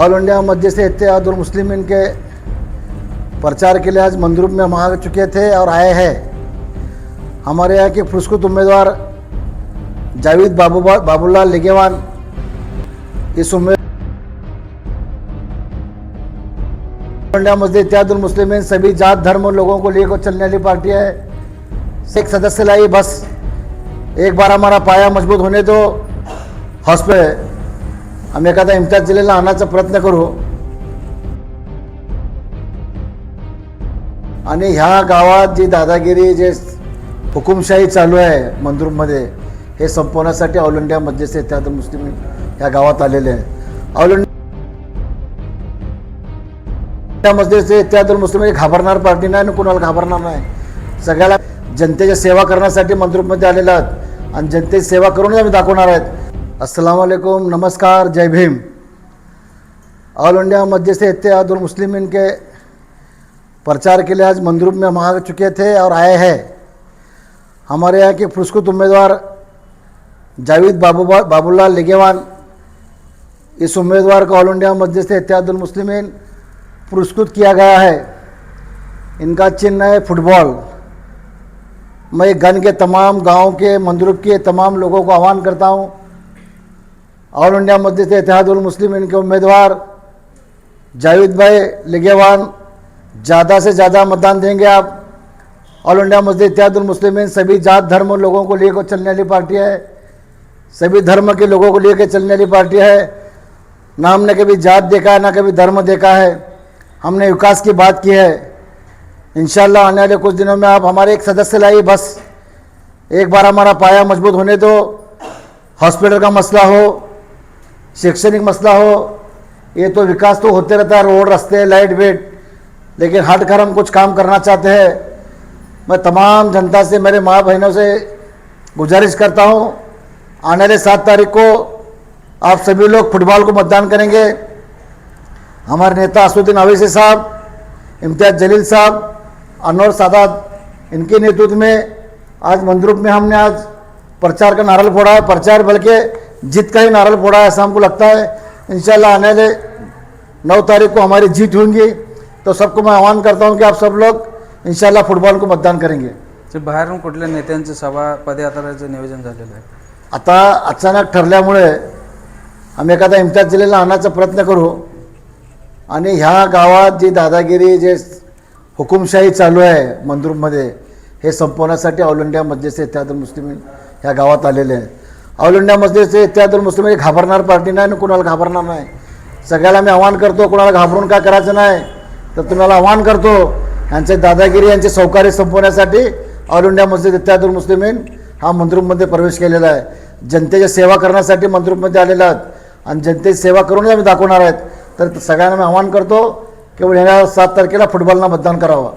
All India मस्जिद से इत्तेहादुल मुस्लिमीन के प्रचार के लिए आज मंदरूप में हम आ चुके थे और आए हैं। हमारे यहाँ के पुरस्कृत उम्मीदवार जावेद बाबू बाबूलाल लिगेवान इस उम्मीद इंडिया मस्जिद इत्यादुल मुस्लिमीन सभी जात, धर्म और लोगों को लेकर चलने वाली पार्टी है। एक सदस्य लाई बस एक बार हमारा पाया मज़बूत होने तो हॉस्पिटल आम्ही एखादा इम्तियाज दिलेला आणायचा प्रयत्न करू. आणि ह्या गावात जी दादागिरी जे हुकुमशाही चालू आहे मंदूरमध्ये हे संपवण्यासाठी ऑल इंडिया मध्यस्थ इत्याद मुस्लिम ह्या गावात आलेले आहे ऑल इंडिया मध्यस्थ इत्याद मुस्लिम हे घाबरणार पार्टी नाही आणि कुणाला घाबरणार नाही. सगळ्याला जनतेची सेवा करण्यासाठी मंदूरमध्ये आलेला आहेत. आणि जनतेची सेवा करूनच आम्ही दाखवणार आहेत. अस्सलाम वालेकुम नमस्कार जय भीम ऑल इंडिया मस्जिद से इत्तेहादुल मुस्लिमीन के प्रचार के लिए आज मंदरूप में हम आ चुके थे और आए हैं हमारे यहाँ के पुरस्कृत उम्मीदवार जावेद बाबू बाबूलाल लिगेवान इस उम्मीदवार को ऑल इंडिया मस्जिद से इत्तेहादुल मुस्लिमीन पुरस्कृत किया गया है इनका चिन्ह है फुटबॉल मैं गन के तमाम गाँव के मंदरूप के तमाम लोगों को आह्वान करता हूँ ऑल इंडिया मस्जिद इतिहादुल मुस्लिम इनके उम्मीदवार जावेद भाई लिगेवान ज़्यादा से ज़्यादा मतदान देंगे आप। ऑल इंडिया मस्जिद इतिहादुल मुस्लिम सभी जात धर्म लोगों को लेकर चलने वाली पार्टी है। सभी धर्म के लोगों को लेकर चलने वाली पार्टी है। ना हमने कभी जात देखा है ना कभी धर्म देखा है। हमने विकास की बात की है। इंशाल्लाह आने वाले कुछ दिनों में आप हमारे एक सदस्य लाइए, बस एक बार हमारा पाया मज़बूत होने दो। हॉस्पिटल का मसला हो शैक्षणिक मसला हो, ये तो विकास तो होते रहता है, रोड, रास्ते, लाइट वेट लेकिन हट कर हम कुछ काम करना चाहते हैं। मैं तमाम जनता से, मेरे माँ बहनों से गुजारिश करता हूँ, आने वाले सात तारीख को आप सभी लोग फुटबॉल को मतदान करेंगे। हमारे नेता असुद्दीन अवैसी साहब, इम्तियाज़ जलील साहब, अनवर सादात, इनके नेतृत्व में आज मंदरूप में हमने आज प्रचार का नारल फोड़ा है। प्रचार बल्कि जीत का ही नारल फोड़ा है ऐसा हमको लगता है इंशाल्लाह आने वाले नौ तारीख को हमारी जीत होंगी। तो सबको मैं आह्वान करता हूं कि आप सब लोग इंशाल्लाह फुटबॉल को मतदान करेंगे। ते बाहेरून कुठल्या नेत्यांची सभा पदयात्राचं नियोजन झालेलं आहे? आता अचानक ठरल्यामुळे आम्ही एखादा इम्तियाज जिल्ह्याला आणायचा प्रयत्न करू आणि ह्या गावात जी दादागिरी जे हुकुमशाही चालू आहे मंदरूपमध्ये हे संपवण्यासाठी ऑल इंडिया मस्जिद से इत्यादुल मुस्लिम ह्या गावात आलेले आहे ऑल इंडिया मस्जिद से मुस्लिम हे घाबरणार पार्टी नाही आणि कुणाला घाबरणार नाही. सगळ्याला मी आव्हान करतो कुणाला घाबरून काय करायचं नाही तर तुम्हाला आव्हान करतो. यांचे दादागिरी यांचे सहकार्य संपवण्यासाठी ऑल इंडिया मस्जिद इत्यादुल मुस्लिमीन हा मंत्रुपमध्ये प्रवेश केलेला आहे. जनतेच्या सेवा करण्यासाठी मंत्रुपमध्ये आलेला आहात. आणि जनतेची सेवा करूनच आम्ही दाखवणार आहेत. तर सगळ्यांना मी आव्हान करतो केवळ येणाऱ्या सात तारखेला फुटबॉलला मतदान करावं.